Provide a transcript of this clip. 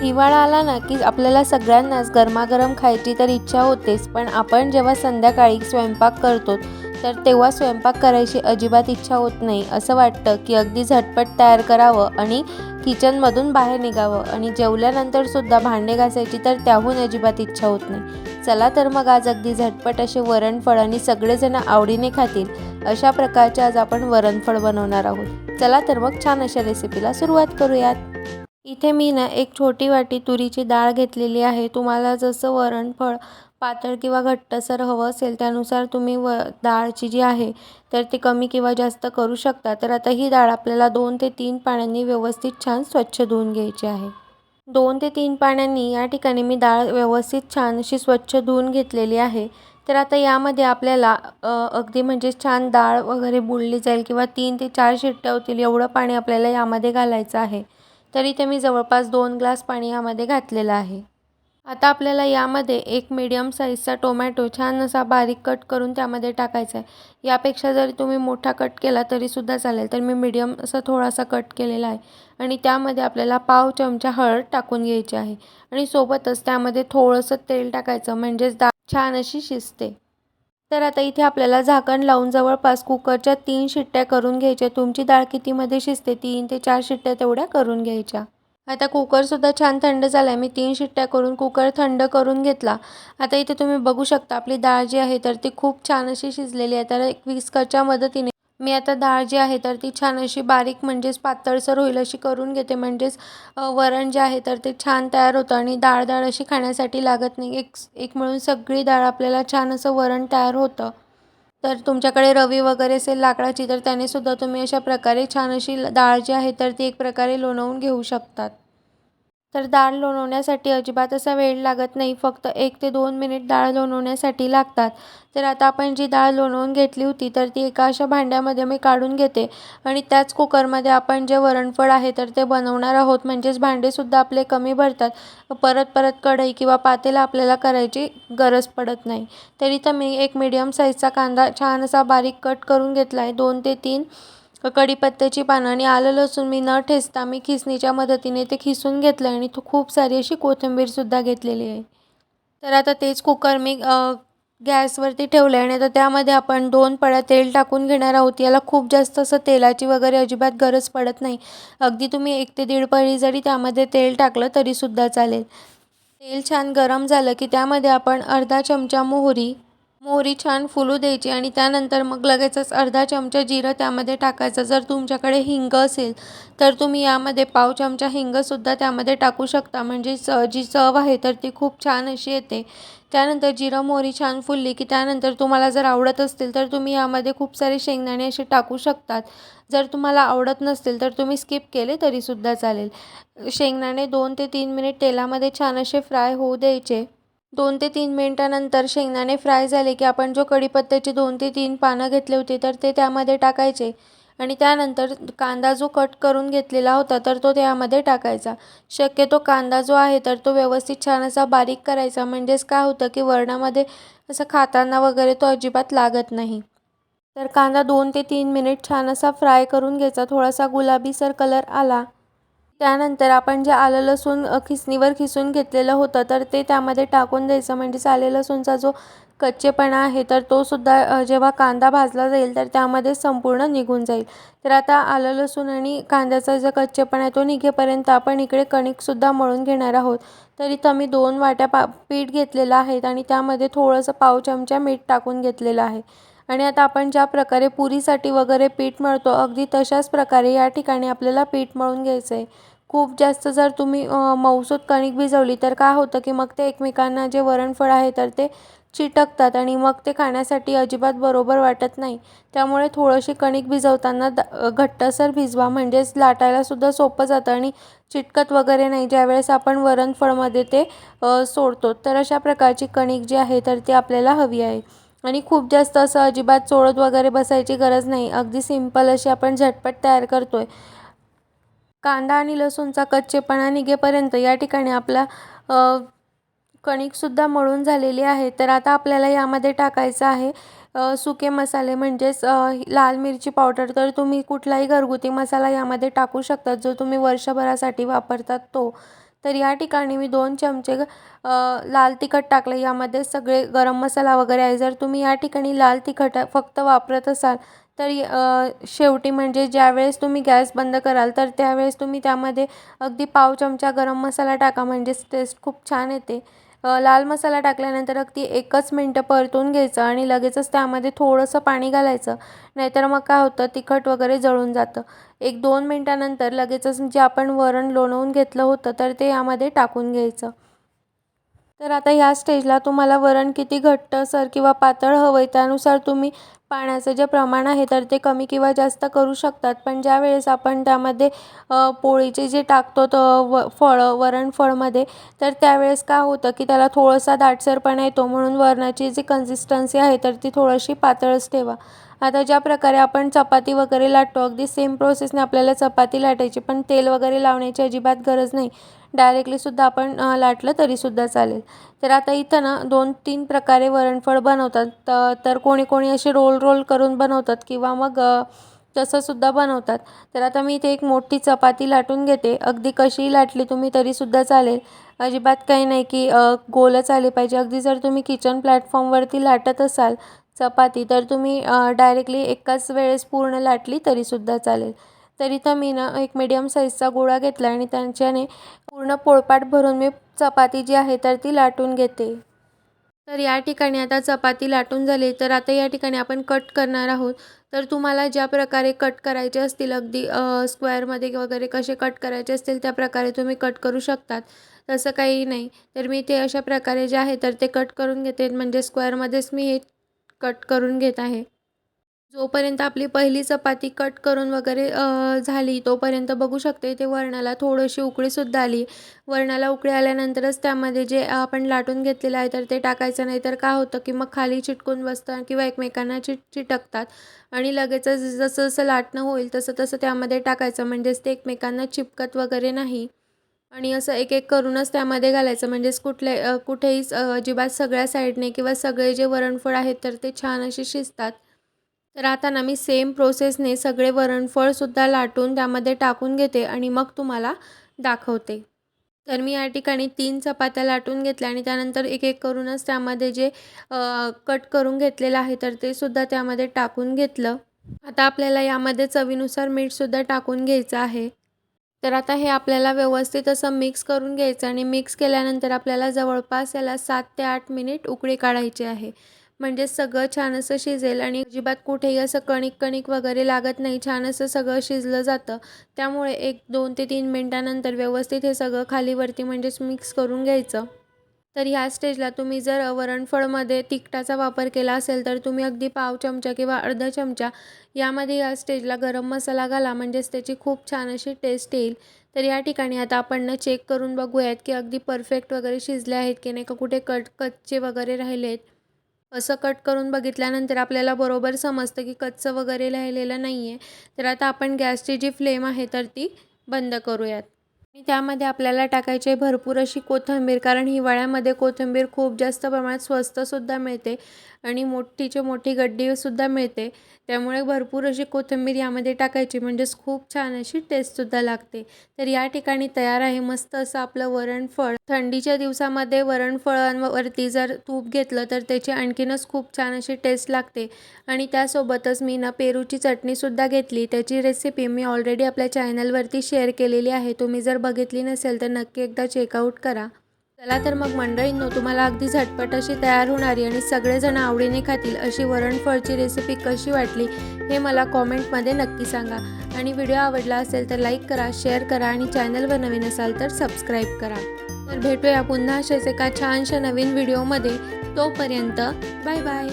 हिवाळा आला ना की आपल्याला सगळ्यांनाच गरमागरम खायची तर इच्छा होतेच पण आपण जेव्हा संध्याकाळी स्वयंपाक करतो तर तेव्हा स्वयंपाक करायची अजिबात इच्छा होत नाही. असं वाटतं की अगदी झटपट तयार करावं आणि किचनमधून बाहेर निघावं आणि जेवल्यानंतर सुद्धा भांडे घासायची तर त्याहून अजिबात इच्छा होत नाही. चला तर मग आज अगदी झटपट असे वरणफळ आणि सगळेजण आवडीने खातील अशा प्रकारचे आज आपण वरणफळ बनवणार आहोत. चला तर मग छान अशा रेसिपीला सुरुवात करूयात. इथे मी ना एक छोटी वाटी तुरीची डाळ घेतलेली आहे. तुम्हाला जसं वरणफळ पातळ किंवा घट्टसर हवं असेल त्यानुसार तुम्ही व डाळची जी आहे तर ती कमी किंवा जास्त करू शकता. तर आता ही डाळ आपल्याला दोन ते तीन पाण्याने व्यवस्थित छान स्वच्छ धुवून घ्यायची आहे. दोन ते तीन पाण्याने या ठिकाणी मी डाळ व्यवस्थित छान अशी स्वच्छ धुवून घेतलेली आहे. तर आता यामध्ये आपल्याला अगदी म्हणजे छान डाळ वगैरे बुडली जाईल किंवा तीन ते चार शिट्ट्या होतील एवढं पाणी आपल्याला यामध्ये घालायचं आहे. तर इथे मी जवळपास दोन ग्लास पाणी यामध्ये घातलेलं आहे. आता आपल्याला यामध्ये एक मीडियम साईजचा टोमॅटो छान असा बारीक कट करून त्यामध्ये टाकायचा आहे. यापेक्षा जरी तुम्ही मोठा कट केला तरीसुद्धा चालेल. तर मी मीडियम असा थोडासा कट केलेला आहे. आणि त्यामध्ये आपल्याला पाव चमचा हळद टाकून घ्यायची आहे. आणि सोबतच त्यामध्ये थोडंसं तेल टाकायचं म्हणजेच डाळ छान अशी शिजते. तर आता इथे आपल्याला झाकण लावून जवळपास कुकरच्या तीन शिट्ट्या करून घ्यायच्या. तुमची डाळ कितीमध्ये शिजते? तीन ते चार शिट्ट्या तेवढ्या करून घ्यायच्या. आता कुकरसुद्धा छान थंड झाला आहे मी तीन शिट्ट्या करून कुकर थंड करून घेतला. आता इथे तुम्ही बघू शकता आपली डाळ जी आहे तर ती खूप छान अशी शिजलेली आहे. तर एक विस्करच्या मदतीने मी आता डाळ जी आहे तर ती छान अशी बारीक म्हणजेच पातळसर होईल अशी करून घेते. म्हणजेच वरण जे आहे तर ते छान तयार होतं आणि डाळ डाळ अशी खाण्यासाठी लागत नाही. एक एक मिळून सगळी डाळ आपल्याला छान असं वरण तयार होतं. तर तुमच्याकडे रवी वगैरे असेल लाकडाची तर त्यानेसुद्धा तुम्ही अशा प्रकारे छान अशी डाळ जी आहे तर ती एक प्रकारे लोणवून घेऊ शकतात. तर डाळ लोणवण्यासाठी अजिबात असा वेळ लागत नाही फक्त एक ते दोन मिनिट डाळ लोणवण्यासाठी लागतात. तर आता आपण जी डाळ लोणवून घेतली होती तर ती एका अशा भांड्यामध्ये मी काढून घेते आणि त्याच कुकरमध्ये आपण जे वरणफळ आहे तर ते बनवणार आहोत. म्हणजेच भांडेसुद्धा आपले कमी भरतात. परत परत कढई किंवा पातेला आपल्याला करायची गरज पडत नाही. तरी तर मी एक मिडियम साईजचा कांदा छान असा बारीक कट करून घेतला आहे दोन ते तीन कढीपत्त्याची पानं आणि आलं लसूण मी न ठेचता मी खिसणीच्या मदतीने ते खिसून घेतलं आहे आणि तो खूप सारी अशी कोथिंबीरसुद्धा घेतलेली आहे. तर आता तेच कुकर मी गॅसवरती ठेवलं आहे आणि आता त्यामध्ये आपण दोन पळ्या तेल टाकून घेणार आहोत. याला खूप जास्त असं तेलाची वगैरे अजिबात गरज पडत नाही. अगदी तुम्ही एक ते दीड पळी जरी त्यामध्ये तेल टाकलं तरीसुद्धा चालेल. तेल छान गरम झालं की त्यामध्ये आपण अर्धा चमचा मोहरी मोहरी छान फुलू द्यायची आणि त्यानंतर मग लगेचच अर्धा चमचा जिरं त्यामध्ये टाकायचं. जर तुमच्याकडे हिंग असेल तर तुम्ही यामध्ये पाव चमचा हिंगसुद्धा त्यामध्ये टाकू शकता. म्हणजे च जी चव आहे तर ती खूप छान अशी येते. त्यानंतर जिरं मोहरी छान फुलली की त्यानंतर तुम्हाला जर आवडत असतील तर तुम्ही यामध्ये खूप सारे शेंगदाणे असे टाकू शकतात. जर तुम्हाला आवडत नसतील तर तुम्ही स्किप केले तरीसुद्धा चालेल. शेंगदाणे दोन ते तीन मिनिट तेलामध्ये छान असे फ्राय होऊ द्यायचे. दोन ते तीन मिनटानंतर शेंगदाणे फ्राय झाले की आपण जो कढीपत्त्याची दोन ते तीन पानं घेतले होते तर ते त्यामध्ये टाकायचे. आणि त्यानंतर कांदा जो कट करून घेतलेला होता तर तो त्यामध्ये टाकायचा. शक्यतो कांदा जो आहे तर तो व्यवस्थित छान असा बारीक करायचा. म्हणजेच काय होतं की वरणामध्ये असं खाताना वगैरे तो अजिबात लागत नाही. तर कांदा दोन ते तीन मिनिट छान असा फ्राय करून घ्यायचा. थोडासा गुलाबीसर कलर आला. त्यानंतर आपण जे आलं लसूण खिसणीवर खिसून घेतलेलं होतं तर ते त्यामध्ये टाकून द्यायचं. म्हणजेच आले लसूणचा जो कच्चेपणा आहे तर तो सुद्धा जेव्हा कांदा भाजला जाईल तर त्यामध्ये संपूर्ण निघून जाईल. तर आता आलं लसूण आणि कांद्याचा जो कच्चेपणा आहे तो निघेपर्यंत आपण इकडे कणिकसुद्धा मळून घेणार आहोत. तर इथं मी दोन वाट्या पा पीठ घेतलेलं आहे आणि त्यामध्ये थोडंसं पाव चमचा मीठ टाकून घेतलेलं आहे. आणि आता आपण ज्या प्रकारे पुरीसाठी वगैरे पीठ मळतो अगदी तशाच प्रकारे या ठिकाणी आपल्याला पीठ मळून घ्यायचं आहे खूप जास्त जर तुम्ही मऊसूत कणिक भिजवली तर काय होतं की मग ते एकमेकांना जे वरणफळ आहे तर ते चिटकतात आणि मग ते खाण्यासाठी अजिबात बरोबर वाटत नाही. त्यामुळे थोडीशी कणिक भिजवताना द घट्टसर भिजवा. म्हणजेच लाटायलासुद्धा सोपं जातं आणि चिटकत वगैरे नाही. ज्यावेळेस आपण वरणफळमध्ये ते सोडतो तर अशा प्रकारची कणिक जी आहे तर ती आपल्याला हवी आहे. आणि खूप जास्त असं अजिबात चोळत वगैरे बसायची गरज नाही. अगदी सिंपल अशी आपण झटपट तयार करतो आहे कांदा आणि लसूणचा कच्चेपणा निघेपर्यंत या ठिकाणी आपला कणिकसुद्धा मळून झालेली आहे. तर आता आपल्याला यामध्ये टाकायचं आहे सुके मसाले म्हणजेच लाल मिरची पावडर. तर तुम्ही कुठलाही घरगुती मसाला यामध्ये टाकू शकता जो तुम्ही वर्षभरासाठी वापरतात तो. तर या ठिकाणी मी दोन चमचे लाल तिखट टाकलं. यामध्ये सगळे गरम मसाला वगैरे आहे. जर तुम्ही या ठिकाणी लाल तिखट फक्त वापरत असाल तर शेवटी म्हणजे ज्यावेळेस तुम्ही गॅस बंद कराल तर त्यावेळेस तुम्ही त्यामध्ये अगदी पाव चमचा गरम मसाला टाका. म्हणजेच टेस्ट खूप छान येते. लाल मसाला टाकल्यानंतर अगदी एकच मिनटं परतून घ्यायचं आणि लगेचच त्यामध्ये थोडंसं पाणी घालायचं. नाहीतर मग काय होतं तिखट वगैरे जळून जातं. एक दोन मिनटानंतर लगेचच जे आपण वरण लोणवून घेतलं होतं तर ते यामध्ये टाकून घ्यायचं. तर आता ह्या स्टेजला तुम्हाला वरण किती घट्टसर किंवा पातळ हवं आहे त्यानुसार तुम्ही पाण्याचं जे प्रमाण आहे तर ते कमी किंवा जास्त करू शकतात. पण ज्यावेळेस आपण त्यामध्ये पोळीचे जे टाकतो तर व फळं वरणफळमध्ये तर त्यावेळेस काय होतं की त्याला थोडासा दाटसरपणा येतो. म्हणून वरणाची जी कन्सिस्टन्सी आहे तर ती थोडीशी पातळच ठेवा. आता ज्या प्रकारे आपण चपाती वगैरे लाटतो अगदी सेम प्रोसेसने आपल्याला चपाती लाटायची पण तेल वगैरे लावण्याची अजिबात गरज नाही. डायरेक्टलीसुद्धा आपण लाटलं तरीसुद्धा चालेल. तर आता इथं ना दोन तीन प्रकारे वरणफळ बनवतात. त तर कोणी कोणी असे रोल रोल करून बनवतात किंवा मग तसंसुद्धा बनवतात. तर आता मी इथे एक मोठी चपाती लाटून घेते. अगदी कशीही लाटली तुम्ही तरीसुद्धा चालेल. अजिबात काही नाही की गोलच आली पाहिजे. अगदी जर तुम्ही किचन प्लॅटफॉर्मवरती लाटत असाल चपाती तर तुम्ही डायरेक्टली एकाच वेळेस पूर्ण लाटली तरीसुद्धा चालेल. तर इथं मी ना एक मीडियम साईजचा गोळा घेतला आणि त्यांच्याने पूर्ण पोळपाट भरून मी चपाती जी आहे तर ती लाटून घेते. तर या ठिकाणी आता चपाती लाटून झाली. तर आता या ठिकाणी आपण कट करणार आहोत. तर तुम्हाला ज्या प्रकारे कट करायचे असतील अगदी स्क्वेअरमध्ये वगैरे कसे कट करायचे असतील त्या प्रकारे तुम्ही कट करू शकतात. तसं काही नाही. तर मी ते अशा प्रकारे जे आहे तर ते कट करून घेते. म्हणजे स्क्वेअरमध्येच मी हे कट करून घेत आहे. जोपर्यंत आपली पहिली चपाती कट करून वगैरे झाली तोपर्यंत बघू शकते इथे वरणाला थोडीशी उकळीसुद्धा आली. वरणाला उकळी आल्यानंतरच त्यामध्ये जे आपण लाटून घेतलेलं आहे तर ते टाकायचं नाही तर का होतं की मग खाली चिटकून बसतं किंवा एकमेकांना चिट चिटकतात आणि लगेचच जसं जसं लाटणं होईल तसं तसं त्यामध्ये टाकायचं. म्हणजेच ते एकमेकांना चिपकत वगैरे नाही. आणि असं एक एक करूनच त्यामध्ये घालायचं. म्हणजेच कुठले कुठेही अजिबात सगळ्या साईडने किंवा सगळे जे वरणफळ आहेत तर ते छान असे शिजतात. तर आता ना मी सेम प्रोसेसने सगळे वरणफळसुद्धा लाटून त्यामध्ये टाकून घेते आणि मग तुम्हाला दाखवते. तर मी या ठिकाणी तीन चपात्या लाटून घेतल्या आणि त्यानंतर एक एक करूनच त्यामध्ये जे कट करून घेतलेलं आहे तर ते सुद्धा त्यामध्ये टाकून घेतलं. आता आपल्याला यामध्ये चवीनुसार मीठसुद्धा टाकून घ्यायचं आहे. तर आता हे आपल्याला व्यवस्थित असं मिक्स करून घ्यायचं आणि मिक्स केल्यानंतर आपल्याला जवळपास याला सात ते आठ मिनिट उकळी काढायची आहे. म्हणजे सगळं छान असं शिजेल आणि अजिबात कुठेही असं कणिक कणिक वगैरे लागत नाही छान असं सगळं शिजलं जातं. त्यामुळे एक दोन ते तीन मिनटानंतर व्यवस्थित हे सगळं खालीवरती म्हणजेच मिक्स करून घ्यायचं. तर ह्या स्टेजला तुम्ही जर वरणफळमध्ये तिखटाचा वापर केला असेल तर तुम्ही अगदी पाव चमचा किंवा अर्धा चमचा यामध्ये या स्टेजला गरम मसाला घाला म्हणजेच त्याची खूप छान अशी टेस्ट येईल. तर या ठिकाणी आता आपण चेक करून बघूयात की अगदी परफेक्ट वगैरे शिजले आहेत की नाही का कुठे कट कच्चे वगैरे राहिले आहेत असं कट करून बघितल्यानंतर आपल्याला बरोबर समजतं की कच्चं वगैरे राहिलेलं नाही आहे तर आता आपण गॅसची जी फ्लेम आहे तर ती बंद करूयात. आणि त्यामध्ये आपल्याला टाकायचे भरपूर अशी कोथिंबीर कारण हिवाळ्यामध्ये कोथिंबीर खूप जास्त प्रमाणात स्वस्तसुद्धा मिळते आणि मोठीची मोठी गड्डीसुद्धा मिळते. त्यामुळे भरपूर अशी कोथिंबीर यामध्ये टाकायची म्हणजेच खूप छान अशी टेस्टसुद्धा लागते. तर या ठिकाणी तयार आहे मस्त असं आपलं वरणफळ. थंडीच्या दिवसामध्ये वरणफळांवरती जर तूप घेतलं तर त्याची आणखीनच खूप छान अशी टेस्ट लागते. आणि त्यासोबतच मी ना पेरूची चटणीसुद्धा घेतली. त्याची रेसिपी मी ऑलरेडी आपल्या चॅनलवरती शेअर केलेली आहे. तुम्ही जर बघितली नसेल तर नक्की एकदा चेकआउट करा. चला तर मग मंडळींनो तुम्हाला अगदी झटपट अशी तयार होणारी आणि सगळेजण आवडीने खातील अशी वरणफळची रेसिपी कशी वाटली हे मला कॉमेंटमध्ये नक्की सांगा. आणि व्हिडिओ आवडला असेल तर लाईक करा शेअर करा आणि चॅनलवर नवीन असाल तर सबस्क्राईब करा. तर भेटूया पुन्हा अशाच एका छानशा नवीन व्हिडिओमध्ये तोपर्यंत बाय बाय